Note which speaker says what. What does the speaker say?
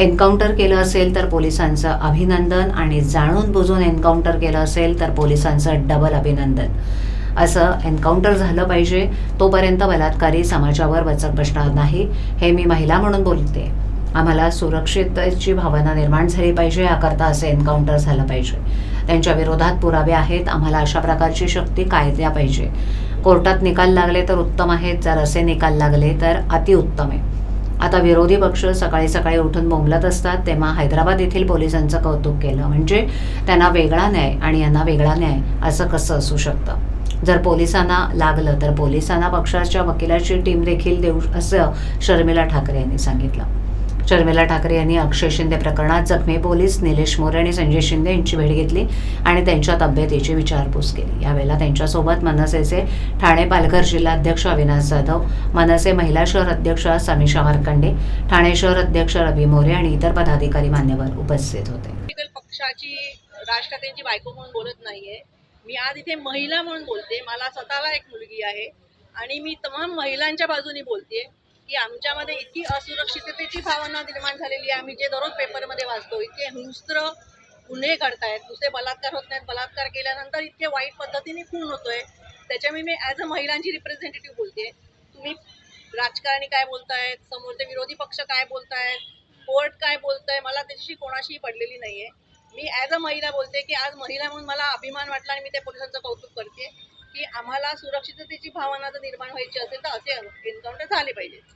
Speaker 1: Encounter केलं असेल तर पोलिसांचं अभिनंदन आणि जाणून बुजून एन्काउंटर केलं असेल तर पोलिसांचं डबल अभिनंदन. असं एन्काउंटर झालं पाहिजे. तोपर्यंत बलात्कारी समाजावर वचक बसणार नाही. हे मी महिला म्हणून बोलते. आम्हाला सुरक्षिततेची भावना निर्माण झाली पाहिजे. याकरता असे एन्काउंटर झालं पाहिजे. त्यांच्या विरोधात पुरावे आहेत. आम्हाला अशा प्रकारची शक्ती कायद्या पाहिजे. कोर्टात निकाल लागले तर उत्तम आहेत. जर असे निकाल लागले तर अतिउत्तम आहे. आता विरोधी पक्ष सकाळी सकाळी उठून बोंबलत असतात तेव्हा हैदराबाद येथील पोलिसांचं कौतुक केलं. म्हणजे त्यांना वेगळा न्याय आणि यांना वेगळा न्याय असं कसं असू शकतं? जर पोलिसांना लागलं तर पोलिसांना पक्षाच्या वकिलाची टीम देखील देऊ असं शर्मिला ठाकरे यांनी सांगितलं. शर्मिला ठाकरे यांनी अक्षय शिंदे प्रकरणात जखमी पोलीस निलेश मोरे आणि संजय शिंदे यांची भेट घेतली आणि त्यांच्या तब्येतीची विचारपूस केली. यावेळेला त्यांच्यासोबत मनसेचे ठाणे पालघर जिल्हाध्यक्ष अविनाश जाधव मनसे महिला शहर अध्यक्ष समीशा मार्कंडे ठाणे शहर अध्यक्ष रवी मोरे आणि इतर पदाधिकारी मान्यवर उपस्थित होते.
Speaker 2: पक्षाची राज ठाकरेंची बायको म्हणून बोलत नाहीये. मी आज इथे महिला म्हणून बोलते. मला स्वतःला एक मुलगी आहे आणि मी तमाम महिलांच्या बाजूनी बोलते की आमच्यामध्ये इतकी असुरक्षिततेची भावना निर्माण झालेली आहे. आम्ही जे दररोज पेपरमध्ये वाचतो इतके हिंस्त्र गुन्हे घडतायत. दुसरे बलात्कार होत नाहीत. बलात्कार केल्यानंतर इतके वाईट पद्धतीने खून होतोय. त्याच्यामुळे मी ॲज अ महिलांची रिप्रेझेंटेटिव्ह बोलते. तुम्ही राजकारणी काय बोलतायत? समोरचे विरोधी पक्ष काय बोलतायत? कोर्ट काय बोलतंय? मला त्याच्याशी कोणाशीही पडलेली नाही आहे मी ॲज अ महिला बोलते की आज महिला म्हणून मला अभिमान वाटला आणि मी त्या पोलिसांचं कौतुक करते की आम्हाला सुरक्षिततेची भावना जर निर्माण व्हायची असेल तर असे एन्काउंटर झाले पाहिजे